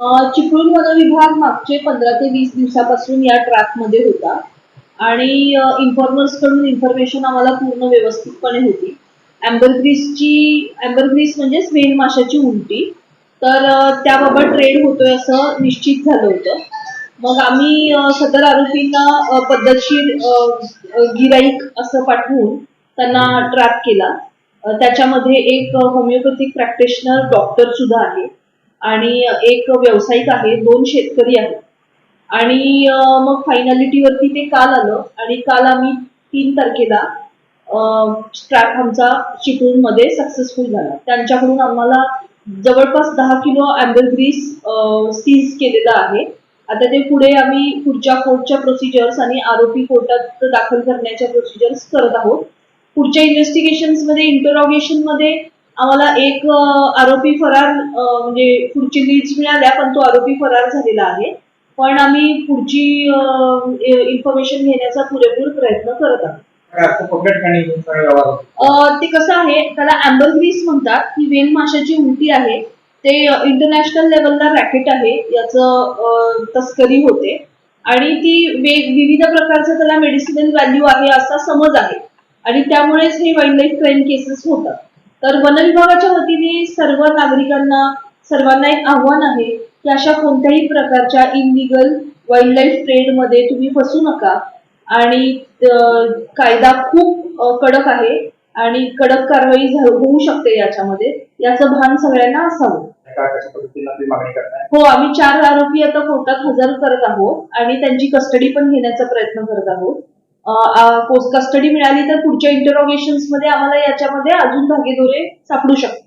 Chiplun one विभाग मागचे पंधरा ते वीस दिवसापासून या ट्रॅकमध्ये होता. आणि इन्फॉर्मर्सकडून इन्फॉर्मेशन आम्हाला पूर्ण व्यवस्थितपणे होती. अँबरग्रीसची अँबरग्रीस म्हणजे स्वेल माशाची उलटी तर त्याबाबत ट्रेड होतोय असं निश्चित झालं होतं. मग आम्ही सदर आरोपींना पद्धतशीर गिराईक असं पाठवून त्यांना ट्रॅप केला. त्याच्यामध्ये एक होमिओपॅथिक प्रॅक्टिशनर डॉक्टर सुद्धा आहे. आणि एक व्यावसायिक आहे दोन शेतकरी आहेत. आणि मग फायनॅलिटीवरती ते काल आलं आणि काल आम्ही तीन तारखेला स्ट्रॅप आमचा चिपळूणमध्ये सक्सेसफुल झाला. त्यांच्याकडून आम्हाला जवळपास दहा किलो अँबरग्रीस सीज केलेलं आहे. आता ते पुढे आम्ही पुढच्या कोर्टच्या प्रोसिजर्स आणि आरोपी कोर्टात दाखल करण्याच्या प्रोसिजर्स करत आहोत. पुढच्या इन्व्हेस्टिगेशन्समध्ये इंटरॉगेशनमध्ये मध्ये आम्हाला एक आरोपी फरार म्हणजे पुढची लीड्स मिळाल्या पण तो आरोपी फरार झालेला आहे. पण आम्ही पुढची इन्फॉर्मेशन घेण्याचा पुरेपूर प्रयत्न करत आहोत. ते कसं आहे त्याला अँबरग्रीस म्हणतात ही वेल माशाची उलटी आहे ते इंटरनॅशनल लेवलला रॅकेट आहे याचं तस्करी होते. आणि ती विविध प्रकारचं त्याला मेडिसिनल व्हॅल्यू आहे असा समज आहे. आणि त्यामुळेच हे वाईल्ड लाईफ क्राईम केसेस होतात. तर वन विभागाच्या वतीने सर्व नागरिकांना सर्वांना एक आव्हान आहे की अशा कोणत्याही प्रकारच्या इनलिगल वाईल्ड लाईफ ट्रेडमध्ये तुम्ही फसू नका. आणि कायदा खूप कडक आहे आणि कडक कारवाई होऊ शकते याच्यामध्ये. याचं भान सगळ्यांना असावं. हो आम्ही चार आरोपी आता कोर्टात हजर करत आहोत आणि त्यांची कस्टडी पण घेण्याचा प्रयत्न करत आहोत. पोस्ट कस्टडी मिळाली तर पुढच्या इंटरोगेशनमध्ये आम्हाला याच्यामध्ये अजून धागेदोरे सापडू शकतात